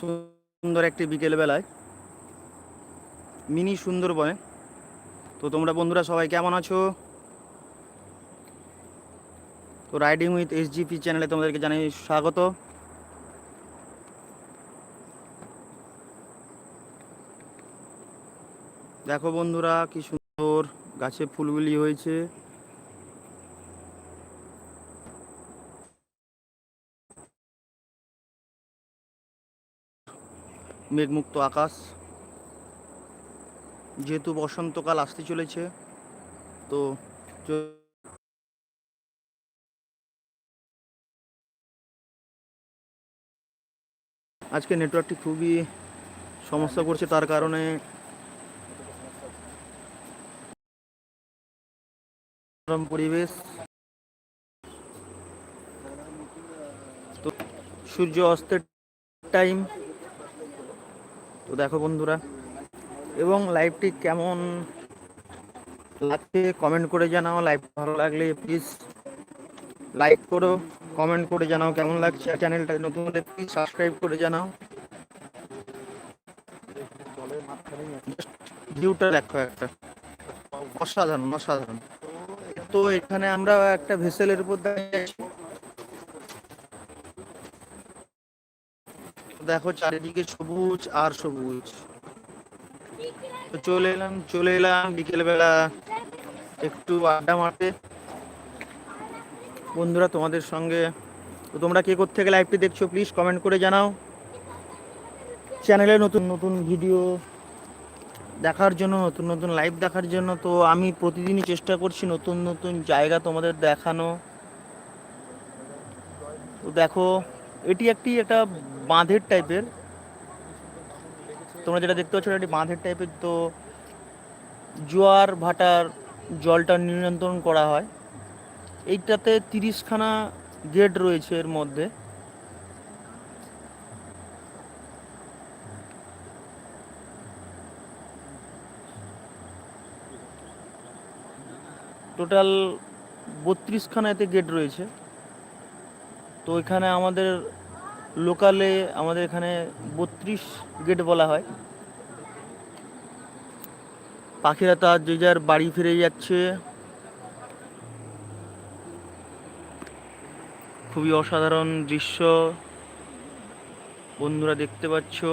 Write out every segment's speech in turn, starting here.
সুন্দর একটি বিকেল বেলায় মিনি সুন্দরবনে তো তোমরা বন্ধুরা সবাই কেমন আছো? তো রাইডিং উইথ এসজিপি চ্যানেলে তোমাদেরকে জানাই স্বাগত। দেখো বন্ধুরা, কি সুন্দর গাছে ফুলগুলি হয়েছে। মেঘমুক্ত আকাশ। যেহেতু বসন্তকাল আসতে চলেছে, তো আজকে নেটওয়ার্কটি খুবই সমস্যা করছে, তার কারণে পরিবেশ। তো সূর্য অস্তের টাইম তো দেখো বন্ধুরা, এবং লাইভটি কেমন লাগছে কমেন্ট করে জানাও লাইভ ভালো লাগলে প্লিজ লাইক করো কমেন্ট করে জানাও কেমন লাগছে চ্যানেলটা নতুন হলে প্লিজ সাবস্ক্রাইব করে জানাও। ভিউটা দেখো একটা। অসাধারণ অসাধারণ। তো এখানে আমরা একটা ভেসেলের উপর দাঁড়িয়ে আছি। দেখো চারিদিকে সবুজ আর সবুজ। তো চলে এলাম চলে এলাম বিকেলবেলা একটু আড্ডা মারতে। বন্ধুরা, তোমাদের সঙ্গে তো তোমরা কে থেকে লাইভটি দেখছ প্লিজ কমেন্ট করে জানাও। চ্যানেলে নতুন নতুন ভিডিও দেখার জন্য, নতুন নতুন লাইভ দেখার জন্য। তো আমি প্রতিদিনই চেষ্টা করছি নতুন নতুন জায়গা তোমাদের দেখানো। তো দেখো এটি একটি একটা বাঁধের টাইপের। তোমরা যেটা দেখতে পাচ্ছ, এটা বাঁধের টাইপের। তো জোয়ার ভাটার জলটা নিয়ন্ত্রণ করা হয়। এইটাতে তিরিশখানা গেট রয়েছে এর মধ্যে। টোটাল বত্রিশখানা এতে গেট রয়েছে। তো এখানে আমাদের লোকালে আমাদের এখানে বত্রিশ গেট বলা হয়। পাখিরা তার যে যার বাড়ি ফিরে যাচ্ছে। খুবই অসাধারণ দৃশ্য। বন্ধুরা দেখতে পাচ্ছ।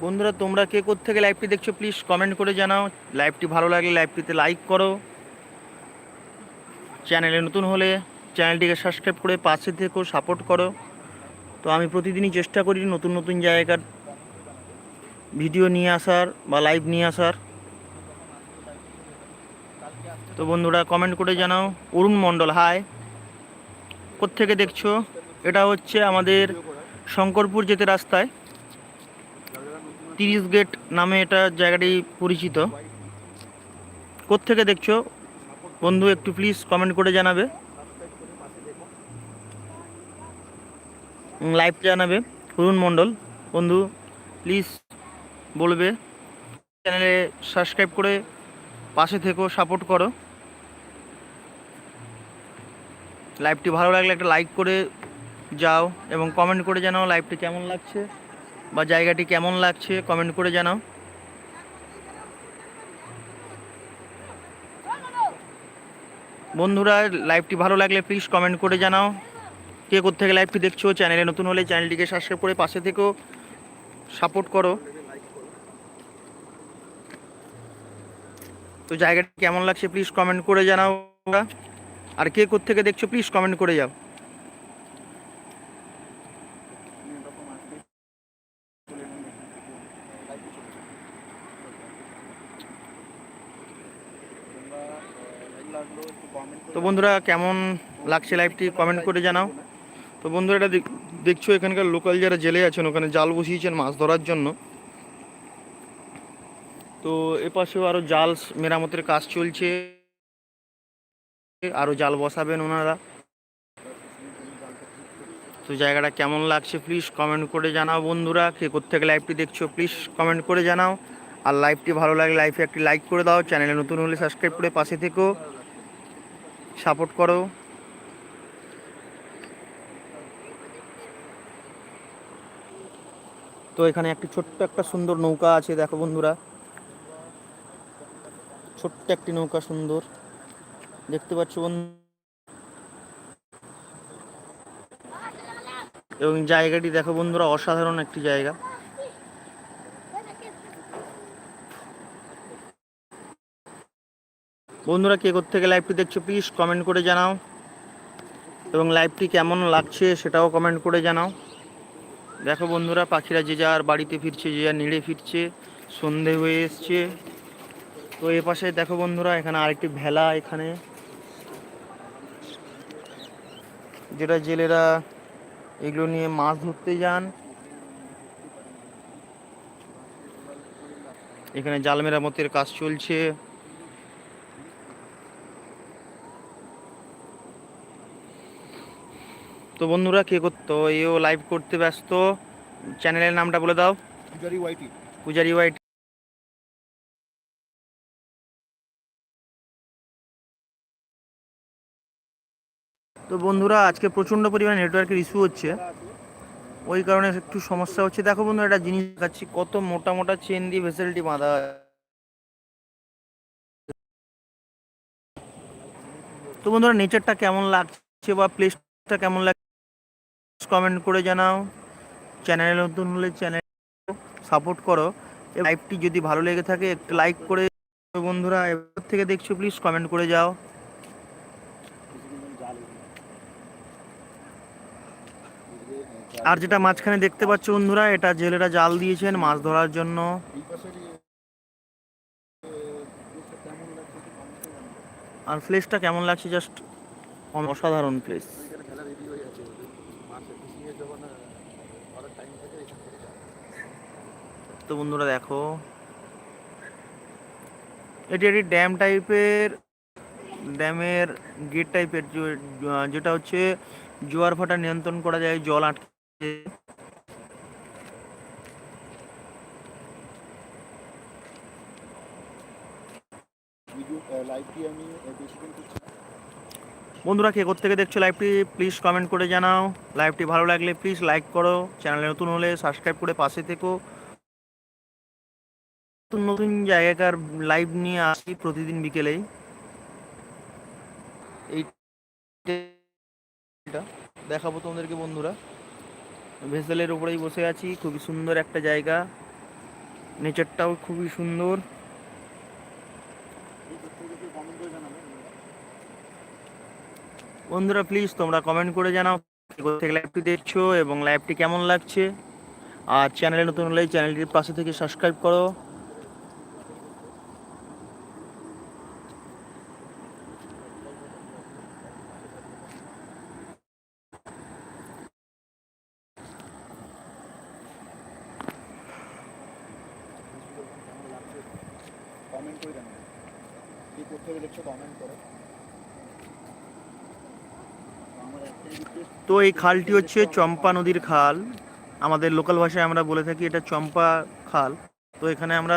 বন্ধুরা, তোমরা কে থেকে লাইভটি দেখছ প্লিজ কমেন্ট করে জানাও। লাইভটি ভালো লাগলে লাইভটিতে লাইক করো। চ্যানেলে নতুন হলে চ্যানেলটিকে সাবস্ক্রাইব করে পাশে থেকেও সাপোর্ট করো। তো আমি প্রতিদিনই চেষ্টা করি নতুন নতুন জায়গার ভিডিও নিয়ে আসার বা লাইভ নিয়ে আসার। তো বন্ধুরা কমেন্ট করে জানাও। অরুণ মণ্ডল হাই কোত্থেকে দেখছ? এটা হচ্ছে আমাদের শঙ্করপুর যেতে রাস্তায়। তিরিশ গেট নামে এটা জায়গাটি পরিচিত। কোত্থেকে দেখছ? বন্ধু, একটু প্লিজ কমেন্ট করে জানাবে। লাইভ জানাবে, অরুণ মণ্ডল। বন্ধু প্লিজ বলবে চ্যানেলে সাবস্ক্রাইব করে পাশে থেকেও সাপোর্ট করো। লাইভটি ভালো লাগলে একটা লাইক করে যাও এবং কমেন্ট করে জানাও লাইভটি কেমন লাগছে বা জায়গাটি কেমন লাগছে কমেন্ট করে জানাও। বন্ধুরা লাইভটি ভালো লাগলে প্লিজ কমেন্ট করে জানাও। কে থেকে লাইভটি দেখছ চ্যানেলে নতুন হলে চ্যানেলটিকে সাবস্ক্রাইব করে পাশে থেকেও সাপোর্ট করো। তো জায়গাটি কেমন লাগছে প্লিজ কমেন্ট করে জানাও। আর কে থেকে দেখছ প্লিজ কমেন্ট করে যাও। বন্ধুরা, কেমন লাগছে লাইভটি কমেন্ট করে জানাও। তো বন্ধুরা, এটা দেখ- দেখছ এখানকার লোকাল যারা জেলে আছেন, ওখানে জাল বসিয়েছেন মাছ ধরার জন্য। তো এ পাশেও আরও জাল মেরামতের কাজ চলছে। আরও জাল বসাবেন ওনারা। তো জায়গাটা কেমন লাগছে প্লিজ কমেন্ট করে জানাও বন্ধুরা। কে থেকে লাইভটি দেখছ প্লিজ কমেন্ট করে জানাও। আর লাইভটি ভালো লাগলে লাইভে একটি লাইক করে দাও। চ্যানেলে নতুন হলে সাবস্ক্রাইব করে পাশে থেকেও সাপোর্ট করো। তো এখানে একটি ছোট্ট একটা সুন্দর নৌকা আছে, দেখো বন্ধুরা। ছোট্ট একটি নৌকা সুন্দর। দেখতে পাচ্ছ বন্ধু, এবং জায়গাটি দেখো বন্ধুরা, অসাধারণ একটি জায়গা। বন্ধুরা কে থেকে লাইভটি দেখছ প্লিজ কমেন্ট করে জানাও। এবং লাইভটি কেমন লাগছে সেটাও কমেন্ট করে জানাও। দেখো বন্ধুরা, পাখিরা যে যার বাড়িতে ফিরছে, যে যার নিড়ে ফিরছে, সন্ধে হয়ে এসছে। তো এ পাশে দেখো বন্ধুরা, এখানে আরেকটি ভেলা এখানে। যেটা জেলেরা এগুলো নিয়ে মাছ ধরতে যান। এখানে জাল মেরামতের কাজ চলছে। তো বন্ধুরা কে করতো? এও লাইভ করতে ব্যস্ত। চ্যানেলের নামটা বলে দাও। পূজারি ওয়াইটি। পূজারি হোয়াইট তো বন্ধুরা আজকে প্রচণ্ড পরিমাণে নেটওয়ার্কের ইস্যু হচ্ছে। ওই কারণে একটু সমস্যা হচ্ছে। দেখো বন্ধুরা একটা জিনিস দেখাচ্ছি। কত মোটা মোটা চেন দিয়ে ভেসেলটি বাঁধা তো বন্ধুরা নেচারটা কেমন লাগছে বা প্লেসটা কেমন লাগছে? কমেন্ট করে জানাও। চ্যানেলে নতুন হলে চ্যানেল সাপোর্ট করো। লাইভটি যদি ভালো লেগে থাকে, একটু লাইক করে বন্ধুরা। এবার থেকে দেখছ প্লিজ কমেন্ট করে যাও। আর যেটা মাঝখানে দেখতে পাচ্ছ বন্ধুরা, এটা জেলেরা জাল দিয়েছেন মাছ ধরার জন্য। আর প্লেসটা কেমন লাগছে? জাস্ট অসাধারণ প্লেস এখানে খেলা রেডি হয়ে আছে মাছ ফিশিং এর যখন অনেক টাইম থাকে এখান থেকে যায়। তো বন্ধুরা দেখো এটি একটি ড্যাম টাইপের ড্যামের গেট টাইপের যেটা হচ্ছে জোয়ার ভাটা নিয়ন্ত্রণ করা যায় জল আটকে লাইভটি আমি বেশিক্ষণ করছি। বন্ধুরা, কে থেকে দেখছ লাইভটি প্লিজ কমেন্ট করে জানাও। লাইভটি ভালো লাগলে প্লিজ লাইক করো। চ্যানেলে নতুন হলে সাবস্ক্রাইব করে পাশে থেকো। নতুন নতুন জায়গাকার লাইভ নিয়ে আসি প্রতিদিন বিকেলেই। এই এটা দেখাবো তোমাদেরকে বন্ধুরা। ভেসেলের উপরেই বসে আছি, খুবই সুন্দর একটা জায়গা। নেচারটাও খুবই সুন্দর এই প্রত্যেককে কমেন্ট করে জানাবেন বন্ধুরা প্লিজ তোমরা কমেন্ট করে জানাও থেকে লাইভটি দেখছ এবং লাইভটি কেমন লাগছে। আর চ্যানেলে নতুন হলে চ্যানেলটির পাশে থেকে সাবস্ক্রাইব করো। কমেন্ট করে কমেন্ট করো। তো এই খালটি হচ্ছে চম্পা নদীর খাল। আমাদের লোকাল ভাষায় আমরা বলে থাকি এটা চম্পা খাল। তো এখানে আমরা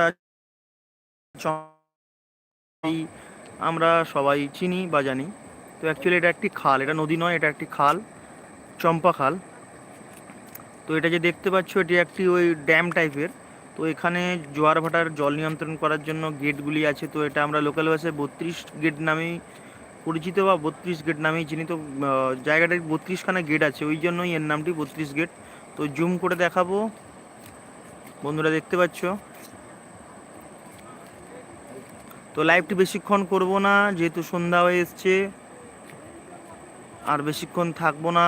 আমরা সবাই চিনি বা জানি। তো অ্যাকচুয়ালি এটা একটি খাল, এটা নদী নয়, এটা একটি খাল, চম্পা খাল। তো এটা যে দেখতে পাচ্ছ, এটি একটি ওই ড্যাম টাইপের তো এখানে জোয়ার ভাটার জল নিয়ন্ত্রণ করার জন্য গেটগুলি আছে। তো এটা আমরা লোকাল ভাষায় বত্রিশ গেট নামেই পরিচিত বা বত্রিশ গেট নামেই চিনি তো আহ, জায়গাটায় বত্রিশখানা গেট আছে ওই জন্যই এর নামটি বত্রিশ গেট তো জুম করে দেখাবো। বন্ধুরা দেখতে পাচ্ছ? তো লাইভটি বেশিক্ষণ করব না যেহেতু সন্ধ্যা হয়ে এসছে। আর বেশিক্ষণ থাকব না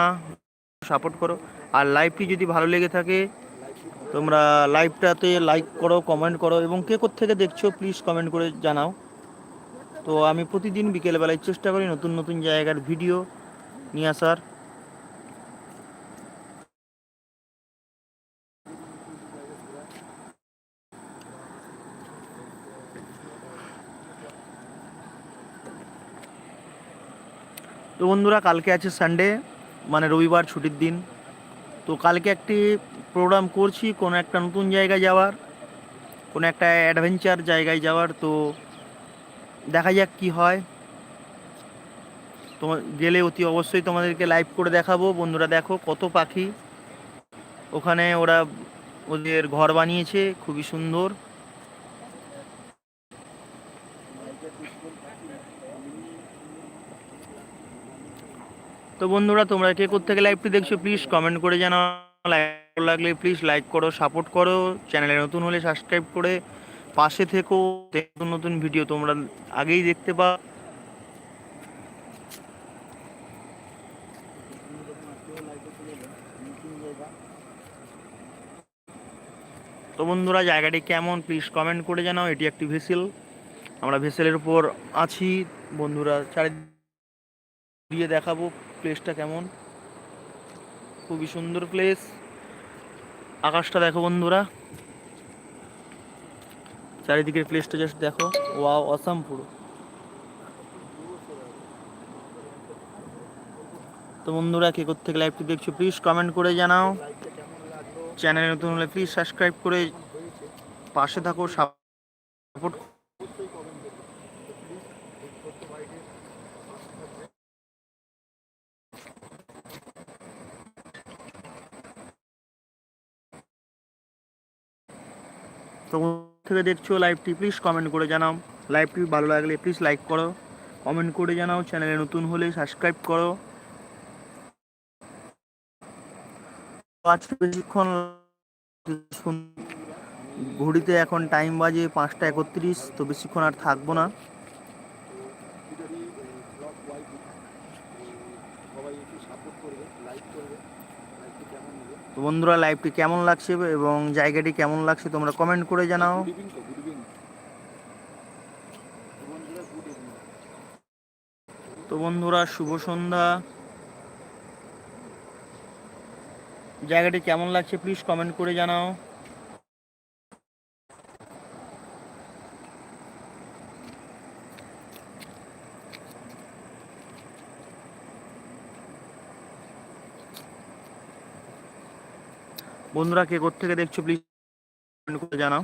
সাপোর্ট করো। আর লাইভটি যদি ভালো লেগে থাকে তোমরা লাইভটাতে লাইক করো কমেন্ট করো এবং কে থেকে দেখছ প্লিজ কমেন্ট করে জানাও। তো আমি প্রতিদিন বিকেলবেলায় চেষ্টা করি নতুন নতুন জায়গার ভিডিও নিয়ে আসার। তো বন্ধুরা, কালকে আছে সানডে মানে রবিবার ছুটির দিন। তো কালকে একটি প্রোগ্রাম করছি, কোনো একটা নতুন জায়গায় যাওয়ার, কোনো একটা অ্যাডভেঞ্চার জায়গায় যাওয়ার। তো দেখা যাক কি হয়। তোমার গেলে অতি অবশ্যই তোমাদেরকে লাইভ করে দেখাবো। বন্ধুরা দেখো কত পাখি। ওখানে ওরা ওদের ঘর বানিয়েছে, খুবই সুন্দর। তো বন্ধুরা, তোমরা কে থেকে লাইভটি দেখছ প্লিজ কমেন্ট করে জানাও। লাইক লাগলে প্লিজ লাইক করো সাপোর্ট করো। চ্যানেলে নতুন হলে সাবস্ক্রাইব করে পাশে থেকো নতুন নতুন ভিডিও তোমরা আগেই দেখতে পা তো বন্ধুরা, জায়গাটি কেমন? প্লিজ কমেন্ট করে জানাও, এটি একটি ভেসেল। আমরা ভেসেলের উপর আছি। বন্ধুরা চারি দিয়ে দেখাবো প্লেসটা কেমন। খুবই সুন্দর প্লেস আকাশটা দেখো বন্ধুরা। চারিদিকের প্লেসটা জাস্ট দেখো। ওয়াও অসাম পুরো। তো বন্ধুরা, কে থেকে লাইভটি দেখছ প্লিজ কমেন্ট করে জানাও। চ্যানেল নতুন হলে প্লিজ সাবস্ক্রাইব করে পাশে থাকো সাপোর্ট তো থেকে দেখছ লাইভটি প্লিজ কমেন্ট করে জানাও। লাইভটি ভালো লাগলে প্লিজ লাইক করো। কমেন্ট করে জানাও চ্যানেলে নতুন হলে সাবস্ক্রাইব করো। বেশিক্ষণ ঘড়িতে এখন টাইম বাজে পাঁচটা একত্রিশ, তো বেশিক্ষণ আর থাকব না ভিডিওটি ব্লগ ওয়াইজ সবাই একটু সাপোর্ট করবে লাইক করবে লাইকটি কেমন নেবে তো বন্ধুরা লাইভটি কেমন লাগছে এবং জায়গাটি কেমন লাগছে তোমরা কমেন্ট করে জানাও। তো বন্ধুরা, শুভ সন্ধ্যা। জায়গাটি কেমন লাগছে প্লিজ কমেন্ট করে জানাও। বন্ধুরা, কে থেকে দেখছ প্লিজ জানাও।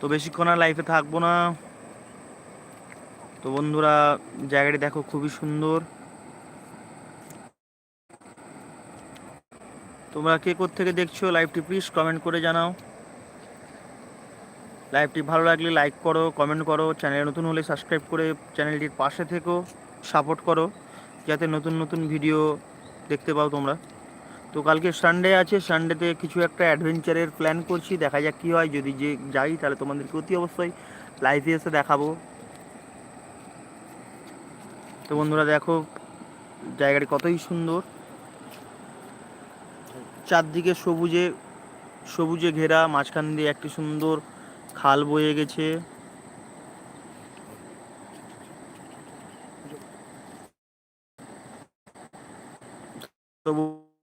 তো বেশিক্ষণ আর লাইফে থাকব না। তো বন্ধুরা, জায়গাটি দেখো, খুবই সুন্দর। তোমরা কে থেকে দেখছ লাইভটি প্লিজ কমেন্ট করে জানাও। লাইভটি ভালো লাগলে লাইক করো কমেন্ট করো, চ্যানেলে নতুন হলে সাবস্ক্রাইব করে চ্যানেলটির পাশে থেকো সাপোর্ট করো, যাতে নতুন নতুন ভিডিও দেখতে পাও তোমরা। তো কালকে সানডে আছে সানডেতে কিছু একটা অ্যাডভেঞ্চারের প্ল্যান করছি, দেখা যাক কী হয়। যদি যে যাই, তাহলে তোমাদেরকে অতি অবশ্যই লাইভে এসে দেখাবো। তো বন্ধুরা দেখো, জায়গাটি কতই সুন্দর। চারদিকে সবুজে সবুজে ঘেরা, মাঝখান দিয়ে একটি সুন্দর খাল বয়ে গেছে।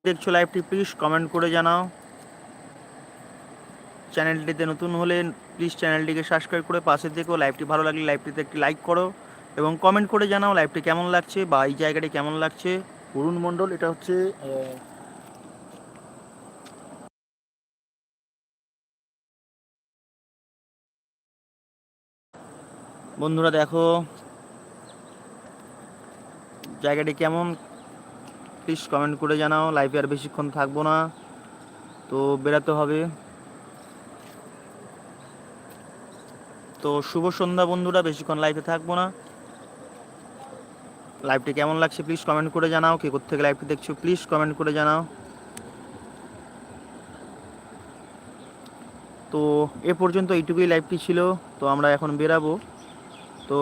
দেখছ লাইভটি প্লিজ কমেন্ট করে জানাও। চ্যানেলটিতে নতুন হলে প্লিজ চ্যানেলটিকে সাবস্ক্রাইব করে পাশে থেকো লাইভটি ভালো লাগলে লাইভটিতে একটি লাইক করো এবং কমেন্ট করে জানাও লাইভটি কেমন লাগছে বা এই জায়গাটি কেমন লাগছে। অরুণ মণ্ডল, এটা হচ্ছে বন্ধুরা দেখো, জায়গাটি কেমন? প্লিজ কমেন্ট করে জানাও লাইভে আর বেশিক্ষণ থাকব না, তো বেরাতে হবে। তো শুভ সন্ধ্যা বন্ধুরা, বেশিক্ষণ লাইভে থাকব না। লাইভটি কেমন লাগছে প্লিজ কমেন্ট করে জানাও, কে থেকে লাইভটি দেখছ প্লিজ কমেন্ট করে জানাও। তো এ পর্যন্ত এইটুকুই লাইভটি ছিল, তো আমরা এখন বেরাবো তো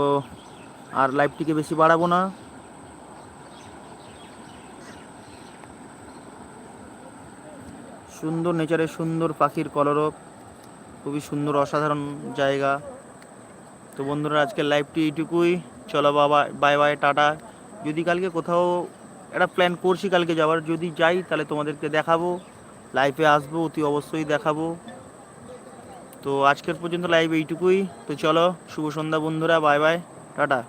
আর লাইভটিকে বেশি বাড়াবো না। সুন্দর নেচারের সুন্দর পাখির কলরব, খুবই সুন্দর অসাধারণ জায়গা। তো বন্ধুরা, আজকের লাইভটি এইটুকুই। চলো বাবা বাই বাই টাটা। যদি কালকে কোথাও একটা প্ল্যান করছি কালকে যাওয়ার, যদি যাই তাহলে তোমাদেরকে দেখাবো। লাইফে আসব, অতি অবশ্যই দেখাবো। তো আজকের পর্যন্ত লাইভ এইটুকুই। তো চলো শুভ সন্ধ্যা বন্ধুরা বাই বাই টাটা।